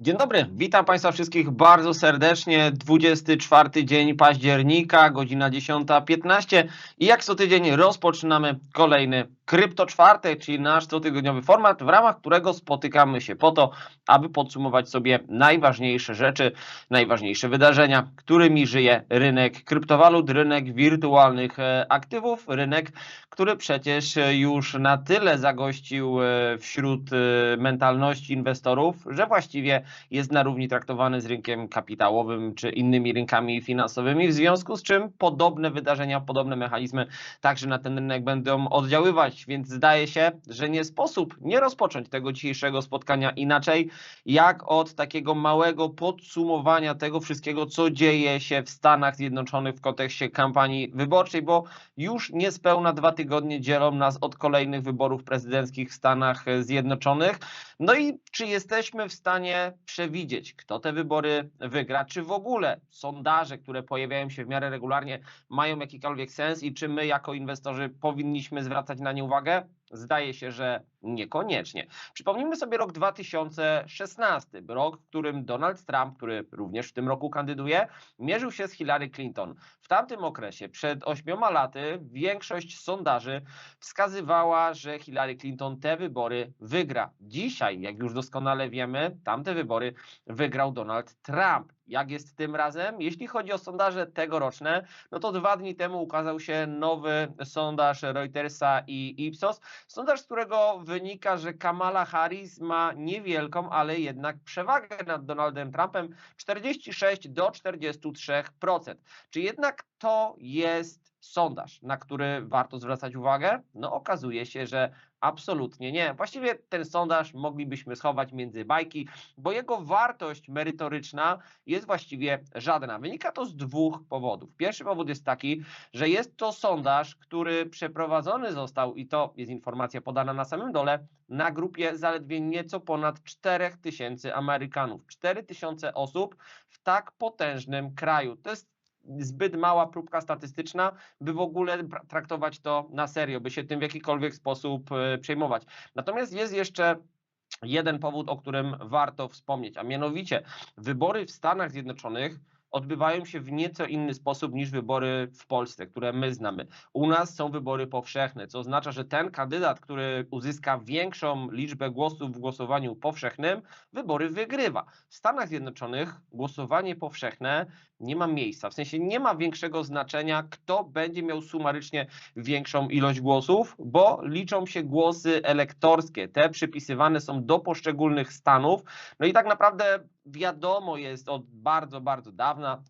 Dzień dobry, witam Państwa wszystkich bardzo serdecznie. 24 dzień października, godzina 10.15 i jak co tydzień rozpoczynamy kolejny Krypto Czwartek, czyli nasz cotygodniowy format, w ramach którego spotykamy się po to, aby podsumować sobie najważniejsze rzeczy, najważniejsze wydarzenia, którymi żyje rynek kryptowalut, rynek wirtualnych e, aktywów, rynek, który przecież e, już na tyle zagościł e, wśród mentalności inwestorów, że właściwie jest na równi traktowany z rynkiem kapitałowym czy innymi rynkami finansowymi, w związku z czym podobne wydarzenia, podobne mechanizmy także na ten rynek będą oddziaływać, więc zdaje się, że nie sposób nie rozpocząć tego dzisiejszego spotkania inaczej, jak od takiego małego podsumowania tego wszystkiego, co dzieje się w Stanach Zjednoczonych w kontekście kampanii wyborczej, bo już niespełna dwa tygodnie dzielą nas od kolejnych wyborów prezydenckich w Stanach Zjednoczonych. No i czy jesteśmy w stanie przewidzieć, kto te wybory wygra, czy w ogóle sondaże, które pojawiają się w miarę regularnie, mają jakikolwiek sens i czy my jako inwestorzy powinniśmy zwracać na nie uwagę? Zdaje się, że niekoniecznie. Przypomnijmy sobie rok 2016, rok, w którym Donald Trump, który również w tym roku kandyduje, mierzył się z Hillary Clinton. W tamtym okresie, przed ośmioma laty, większość sondaży wskazywała, że Hillary Clinton te wybory wygra. Dzisiaj, jak już doskonale wiemy, tamte wybory wygrał Donald Trump. Jak jest tym razem? Jeśli chodzi o sondaże tegoroczne, no to dwa dni temu ukazał się nowy sondaż Reutersa i Ipsos. Sondaż, z którego wynika, że Kamala Harris ma niewielką, ale jednak przewagę nad Donaldem Trumpem 46 do 43%. Czy jednak to jest sondaż, na który warto zwracać uwagę? No okazuje się, że absolutnie nie. Właściwie ten sondaż moglibyśmy schować między bajki, bo jego wartość merytoryczna jest właściwie żadna. Wynika to z dwóch powodów. Pierwszy powód jest taki, że jest to sondaż, który przeprowadzony został i to jest informacja podana na samym dole, na grupie zaledwie nieco ponad 4000 Amerykanów. 4000 osób w tak potężnym kraju. To jest zbyt mała próbka statystyczna, by w ogóle traktować to na serio, by się tym w jakikolwiek sposób e, przejmować. Natomiast jest jeszcze jeden powód, o którym warto wspomnieć, a mianowicie wybory w Stanach Zjednoczonych odbywają się w nieco inny sposób niż wybory w Polsce, które my znamy. U nas są wybory powszechne, co oznacza, że ten kandydat, który uzyska większą liczbę głosów w głosowaniu powszechnym, wybory wygrywa. W Stanach Zjednoczonych głosowanie powszechne nie ma miejsca, w sensie nie ma większego znaczenia, kto będzie miał sumarycznie większą ilość głosów, bo liczą się głosy elektorskie. Te przypisywane są do poszczególnych stanów. No i tak naprawdę wiadomo jest od bardzo, bardzo dawna,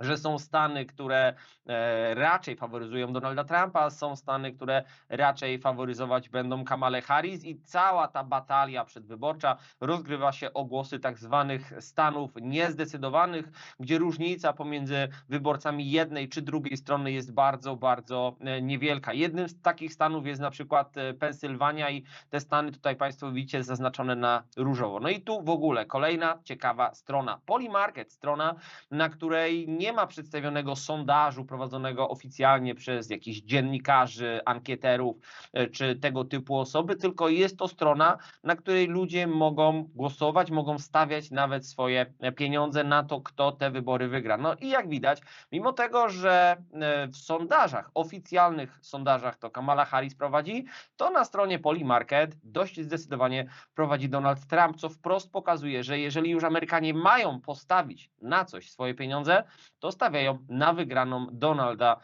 że są stany, które e, raczej faworyzują Donalda Trumpa, są stany, które raczej faworyzować będą Kamale Harris i cała ta batalia przedwyborcza rozgrywa się o głosy tak zwanych stanów niezdecydowanych, gdzie różnica pomiędzy wyborcami jednej czy drugiej strony jest bardzo, bardzo e, niewielka. Jednym z takich stanów jest na przykład e, Pensylwania i te stany tutaj Państwo widzicie zaznaczone na różowo. No i tu w ogóle kolejna ciekawa strona. Polymarket, strona, na której nie ma przedstawionego sondażu prowadzonego oficjalnie przez jakichś dziennikarzy, ankieterów e, czy tego typu osoby, tylko jest to strona, na której ludzie mogą głosować, mogą stawiać nawet swoje pieniądze na to, kto te wybory wygra. No i jak widać, mimo tego, że e, w sondażach, oficjalnych sondażach to Kamala Harris prowadzi, to na stronie Polymarket dość zdecydowanie prowadzi Donald Trump, co wprost pokazuje, że jeżeli już Amerykanie mają postawić na coś swoje pieniądze, to stawiają na wygraną Donalda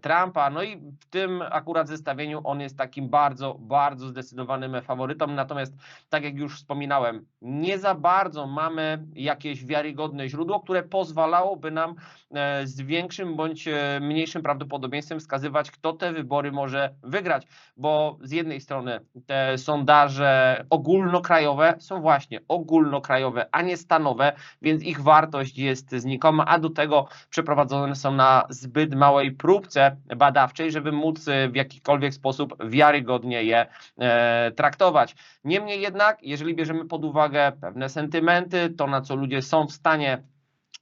Trumpa. No i w tym akurat zestawieniu on jest takim bardzo, bardzo zdecydowanym faworytą. Natomiast, tak jak już wspominałem, nie za bardzo mamy jakieś wiarygodne źródło, które pozwalałoby nam e, z większym bądź e, mniejszym prawdopodobieństwem wskazywać, kto te wybory może wygrać. Bo z jednej strony te sondaże ogólnokrajowe są właśnie ogólnokrajowe, a nie stanowe, więc ich wartość jest znikoma, a do tego przeprowadzone są na zbyt małej próbce badawczej, żeby móc e, w jakikolwiek sposób wiarygodnie je e, traktować. Niemniej jednak, jeżeli bierzemy pod uwagę pewne sentymenty, to na co ludzie są w stanie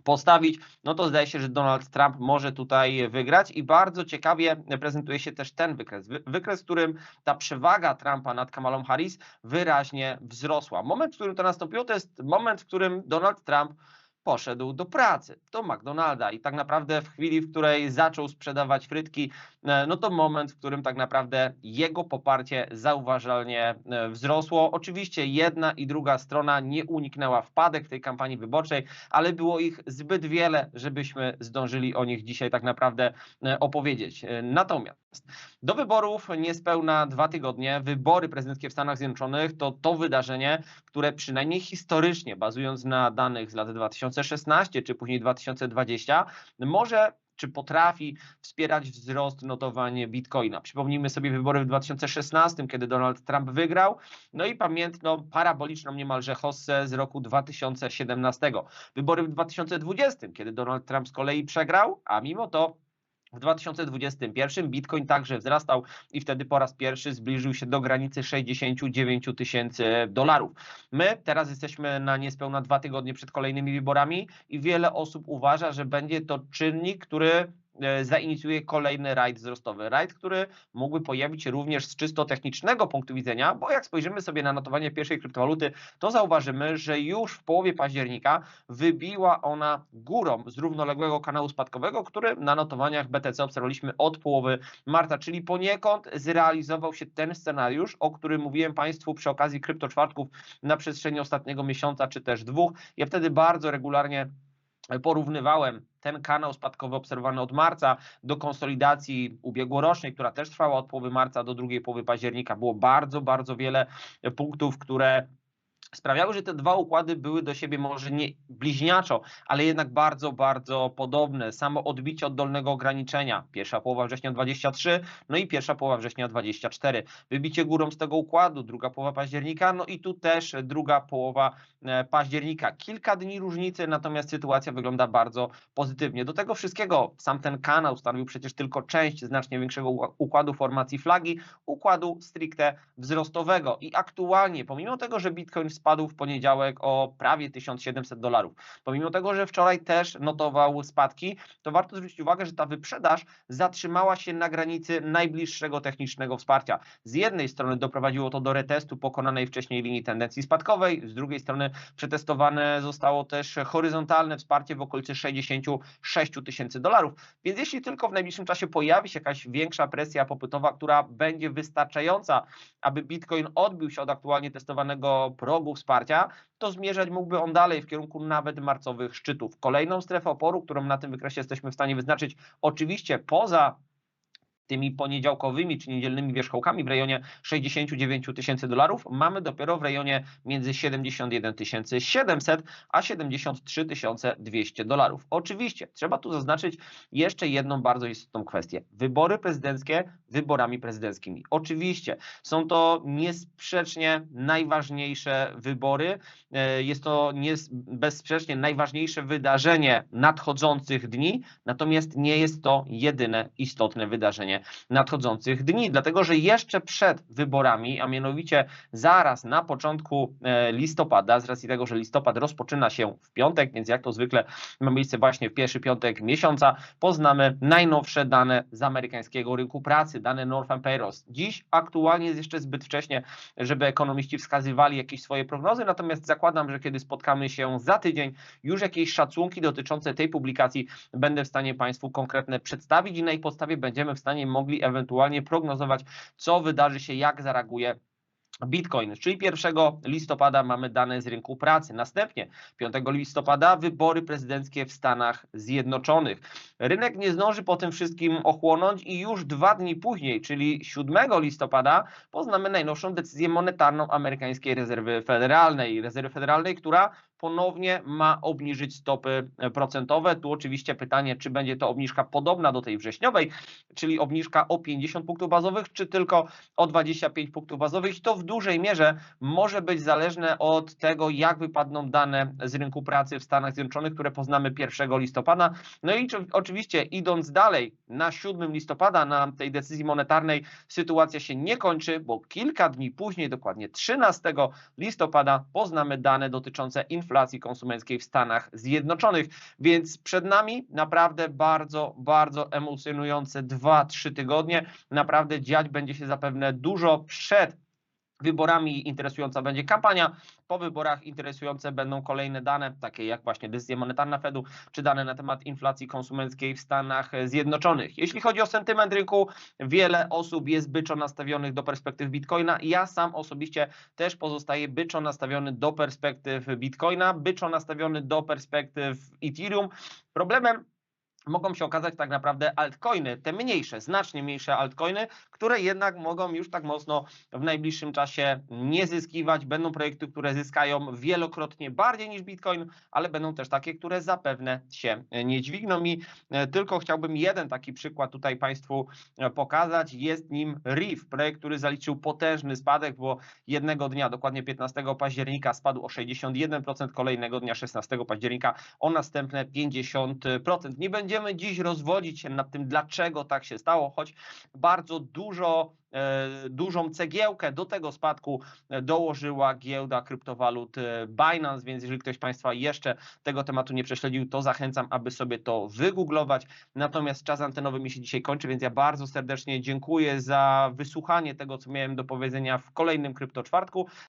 postawić, no to zdaje się, że Donald Trump może tutaj wygrać i bardzo ciekawie prezentuje się też ten wykres. Wykres, w którym ta przewaga Trumpa nad Kamalą Harris wyraźnie wzrosła. Moment, w którym to nastąpiło, to jest moment, w którym Donald Trump poszedł do pracy, do McDonalda i tak naprawdę w chwili, w której zaczął sprzedawać frytki, e, no to moment, w którym tak naprawdę jego poparcie zauważalnie e, wzrosło. Oczywiście jedna i druga strona nie uniknęła wpadek w tej kampanii wyborczej, ale było ich zbyt wiele, żebyśmy zdążyli o nich dzisiaj tak naprawdę e, opowiedzieć. Natomiast do wyborów niespełna dwa tygodnie, wybory prezydenckie w Stanach Zjednoczonych to to wydarzenie, które przynajmniej historycznie, bazując na danych z lat 2000 2016 czy później 2020 może czy potrafi wspierać wzrost notowania bitcoina. Przypomnijmy sobie wybory w 2016, kiedy Donald Trump wygrał, no i pamiętną paraboliczną niemalże hossę z roku 2017. Wybory w 2020, kiedy Donald Trump z kolei przegrał, a mimo to w 2021 Bitcoin także wzrastał i wtedy po raz pierwszy zbliżył się do granicy 69 tysięcy dolarów. My teraz jesteśmy na niespełna dwa tygodnie przed kolejnymi wyborami i wiele osób uważa, że będzie to czynnik, który zainicjuje kolejny rajd wzrostowy. Rajd, który mógłby pojawić się również z czysto technicznego punktu widzenia, bo jak spojrzymy sobie na notowanie pierwszej kryptowaluty, to zauważymy, że już w połowie października wybiła ona górą z równoległego kanału spadkowego, który na notowaniach BTC obserwowaliśmy od połowy marca, czyli poniekąd zrealizował się ten scenariusz, o którym mówiłem Państwu przy okazji kryptoczwartków na przestrzeni ostatniego miesiąca czy też dwóch. Ja wtedy bardzo regularnie porównywałem ten kanał spadkowy obserwowany od marca do konsolidacji ubiegłorocznej, która też trwała od połowy marca do drugiej połowy października. Było bardzo, bardzo wiele punktów, które sprawiały, że te dwa układy były do siebie może nie bliźniaczo, ale jednak bardzo, bardzo podobne. Samo odbicie od dolnego ograniczenia, pierwsza połowa września 23, no i pierwsza połowa września 24. Wybicie górą z tego układu, druga połowa października, no i tu też druga połowa e, października. Kilka dni różnicy, natomiast sytuacja wygląda bardzo pozytywnie. Do tego wszystkiego sam ten kanał stanowił przecież tylko część znacznie większego układu formacji flagi, układu stricte wzrostowego i aktualnie, pomimo tego, że Bitcoin spadł w poniedziałek o prawie 1700 dolarów. Pomimo tego, że wczoraj też notował spadki, to warto zwrócić uwagę, że ta wyprzedaż zatrzymała się na granicy najbliższego technicznego wsparcia. Z jednej strony doprowadziło to do retestu pokonanej wcześniej linii tendencji spadkowej, z drugiej strony przetestowane zostało też horyzontalne wsparcie w okolicy 66 tysięcy dolarów. Więc jeśli tylko w najbliższym czasie pojawi się jakaś większa presja popytowa, która będzie wystarczająca, aby Bitcoin odbił się od aktualnie testowanego progu, wsparcia, to zmierzać mógłby on dalej w kierunku nawet marcowych szczytów. Kolejną strefę oporu, którą na tym wykresie jesteśmy w stanie wyznaczyć, oczywiście poza tymi poniedziałkowymi czy niedzielnymi wierzchołkami w rejonie 69 tysięcy dolarów, mamy dopiero w rejonie między 71 700 a 73 200 dolarów. Oczywiście trzeba tu zaznaczyć jeszcze jedną bardzo istotną kwestię. Wybory prezydenckie wyborami prezydenckimi. Oczywiście są to niesprzecznie najważniejsze wybory. E, jest to bezsprzecznie najważniejsze wydarzenie nadchodzących dni, natomiast nie jest to jedyne istotne wydarzenie nadchodzących dni, dlatego że jeszcze przed wyborami, a mianowicie zaraz na początku e, listopada, z racji tego, że listopad rozpoczyna się w piątek, więc jak to zwykle ma miejsce właśnie w pierwszy piątek miesiąca, poznamy najnowsze dane z amerykańskiego rynku pracy, dane Northern Payrolls. Dziś aktualnie jest jeszcze zbyt wcześnie, żeby ekonomiści wskazywali jakieś swoje prognozy, natomiast zakładam, że kiedy spotkamy się za tydzień, już jakieś szacunki dotyczące tej publikacji będę w stanie Państwu konkretne przedstawić i na ich podstawie będziemy w stanie mogli ewentualnie prognozować, co wydarzy się, jak zareaguje Bitcoin, czyli 1 listopada mamy dane z rynku pracy. Następnie 5 listopada wybory prezydenckie w Stanach Zjednoczonych. Rynek nie zdąży po tym wszystkim ochłonąć i już dwa dni później, czyli 7 listopada, poznamy najnowszą decyzję monetarną amerykańskiej rezerwy federalnej. Rezerwy federalnej, która ponownie ma obniżyć stopy procentowe. Tu oczywiście pytanie, czy będzie to obniżka podobna do tej wrześniowej, czyli obniżka o 50 punktów bazowych, czy tylko o 25 punktów bazowych. I to w dużej mierze może być zależne od tego, jak wypadną dane z rynku pracy w Stanach Zjednoczonych, które poznamy 1 listopada. No i oczywiście idąc dalej, na 7 listopada, na tej decyzji monetarnej sytuacja się nie kończy, bo kilka dni później, dokładnie 13 listopada, poznamy dane dotyczące inflacji inflacji konsumenckiej w Stanach Zjednoczonych. Więc przed nami naprawdę bardzo, bardzo emocjonujące 2-3 tygodnie. Naprawdę dziać będzie się zapewne dużo przed wyborami interesująca będzie kampania, po wyborach interesujące będą kolejne dane, takie jak właśnie decyzja monetarna Fedu, czy dane na temat inflacji konsumenckiej w Stanach Zjednoczonych. Jeśli chodzi o sentyment rynku, wiele osób jest byczo nastawionych do perspektyw Bitcoina. Ja sam osobiście też pozostaję byczo nastawiony do perspektyw Bitcoina, byczo nastawiony do perspektyw Ethereum. Problemem mogą się okazać tak naprawdę altcoiny, te mniejsze, znacznie mniejsze altcoiny, które jednak mogą już tak mocno w najbliższym czasie nie zyskiwać. Będą projekty, które zyskają wielokrotnie bardziej niż Bitcoin, ale będą też takie, które zapewne się nie dźwigną i e, tylko chciałbym jeden taki przykład tutaj Państwu e, pokazać. Jest nim RIF, projekt, który zaliczył potężny spadek, bo jednego dnia, dokładnie 15 października spadł o 61%, kolejnego dnia 16 października o następne 50%. Nie będziemy dziś rozwodzić się nad tym, dlaczego tak się stało, choć bardzo dużo, e, dużą cegiełkę do tego spadku e, dołożyła giełda kryptowalut e, Binance, więc jeżeli ktoś z Państwa jeszcze tego tematu nie prześledził, to zachęcam, aby sobie to wygooglować. Natomiast czas antenowy mi się dzisiaj kończy, więc ja bardzo serdecznie dziękuję za wysłuchanie tego, co miałem do powiedzenia w kolejnym Krypto Czwartku.